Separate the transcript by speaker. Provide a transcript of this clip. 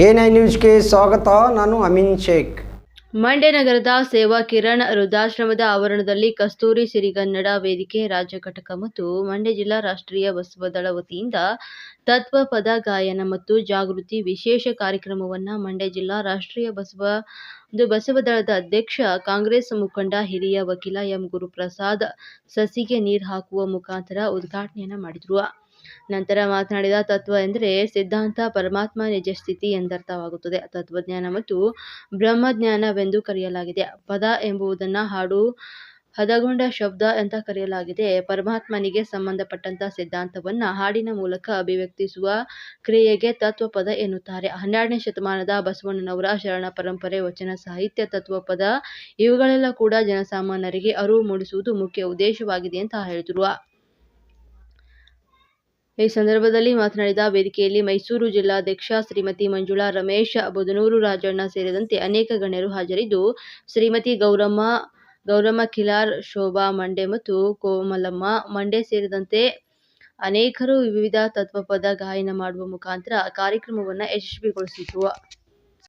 Speaker 1: A nine ನ್ಯೂಸ್ಗೆ ಸ್ವಾಗತ. ನಾನು ಅಮಿನ್ ಶೇಖ್.
Speaker 2: ಮಂಡ್ಯ ನಗರದ ಸೇವಾ ಕಿರಣ್ ವೃದ್ಧಾಶ್ರಮದ ಆವರಣದಲ್ಲಿ ಕಸ್ತೂರಿ ಸಿರಿಗನ್ನಡ ವೇದಿಕೆ ರಾಜ್ಯ ಘಟಕ ಮತ್ತು ಮಂಡ್ಯ ಜಿಲ್ಲಾ ರಾಷ್ಟ್ರೀಯ ಬಸವ ದಳ ವತಿಯಿಂದ ತತ್ವ ಪದ ಗಾಯನ ಮತ್ತು ಜಾಗೃತಿ ವಿಶೇಷ ಕಾರ್ಯಕ್ರಮವನ್ನು ಮಂಡ್ಯ ಜಿಲ್ಲಾ ರಾಷ್ಟ್ರೀಯ ಬಸವ ಬಸವದಳದ ಬಸವ ದಳದ ಅಧ್ಯಕ್ಷ, ಕಾಂಗ್ರೆಸ್ ಮುಖಂಡ, ಹಿರಿಯ ವಕೀಲ ಎಂ ಗುರುಪ್ರಸಾದ್ ಸಸಿಗೆ ನೀರು ಹಾಕುವ ಮುಖಾಂತರ ಉದ್ಘಾಟನೆಯನ್ನು ಮಾಡಿದರು. ನಂತರ ಮಾತನಾಡಿದ ತತ್ವ ಎಂದರೆ ಸಿದ್ಧಾಂತ ಪರಮಾತ್ಮ ನಿಜ ಸ್ಥಿತಿ ಎಂದರ್ಥವಾಗುತ್ತದೆ. ತತ್ವಜ್ಞಾನ ಮತ್ತು ಬ್ರಹ್ಮಜ್ಞಾನವೆಂದು ಕರೆಯಲಾಗಿದೆ. ಪದ ಎಂಬುದನ್ನು ಹಾಡು, ಹದಗೊಂಡ ಶಬ್ದ ಅಂತ ಕರೆಯಲಾಗಿದೆ. ಪರಮಾತ್ಮನಿಗೆ ಸಂಬಂಧಪಟ್ಟಂತಹ ಸಿದ್ಧಾಂತವನ್ನ ಹಾಡಿನ ಮೂಲಕ ಅಭಿವ್ಯಕ್ತಿಸುವ ಕ್ರಿಯೆಗೆ ತತ್ವ ಪದ ಎನ್ನುತ್ತಾರೆ. ಹನ್ನೆರಡನೇ ಶತಮಾನದ ಬಸವಣ್ಣನವರ ಶರಣ ಪರಂಪರೆ, ವಚನ, ಸಾಹಿತ್ಯ ತತ್ವ ಪದ ಇವುಗಳೆಲ್ಲ ಕೂಡ ಜನಸಾಮಾನ್ಯರಿಗೆ ಅರಿವು ಮೂಡಿಸುವುದು ಮುಖ್ಯ ಉದ್ದೇಶವಾಗಿದೆ ಅಂತ ಹೇಳಿದರು. ಈ ಸಂದರ್ಭದಲ್ಲಿ ಮಾತನಾಡಿದ ವೇದಿಕೆಯಲ್ಲಿ ಮೈಸೂರು ಜಿಲ್ಲಾಧ್ಯಕ್ಷ ಶ್ರೀಮತಿ ಮಂಜುಳಾ ರಮೇಶ್ ಬುದನೂರು ರಾಜಣ್ಣ ಸೇರಿದಂತೆ ಅನೇಕ ಗಣ್ಯರು ಹಾಜರಿದ್ದು, ಶ್ರೀಮತಿ ಗೌರಮ್ಮ ಗೌರಮ್ಮ ಕಿಲಾರ್ ಶೋಭಾ ಮಂಡೆ ಮತ್ತು ಕೋಮಲಮ್ಮ ಮಂಡೆ ಸೇರಿದಂತೆ ಅನೇಕರು ವಿವಿಧ ತತ್ವಪದ ಗಾಯನ ಮಾಡುವ ಮುಖಾಂತರ ಕಾರ್ಯಕ್ರಮವನ್ನು ಯಶಸ್ವಿಗೊಳಿಸಿದರು